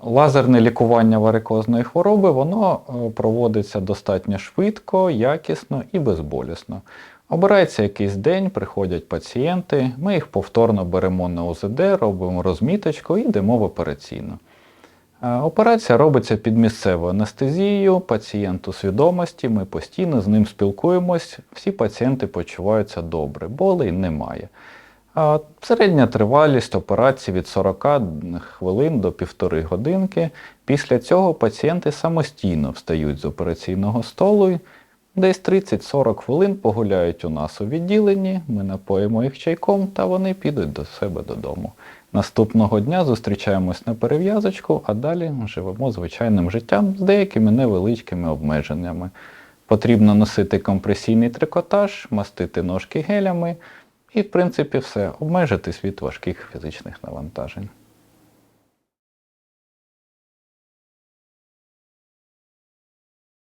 Лазерне лікування варикозної хвороби воно е, проводиться достатньо швидко, якісно і безболісно. Обирається якийсь день, приходять пацієнти, ми їх повторно беремо на УЗД, робимо розміточку і йдемо в операційну. Е, Операція робиться під місцевою анестезією, пацієнт у свідомості, ми постійно з ним спілкуємось, всі пацієнти почуваються добре, болей немає. Середня тривалість операції від 40 хвилин до півтори годинки. Після цього пацієнти самостійно встають з операційного столу, десь 30-40 хвилин погуляють у нас у відділенні, ми напоїмо їх чайком та вони підуть до себе додому. Наступного дня зустрічаємось на перев'язочку, а далі живемо звичайним життям з деякими невеличкими обмеженнями. Потрібно носити компресійний трикотаж, мастити ножки гелями і, в принципі, все, обмежитись від важких фізичних навантажень.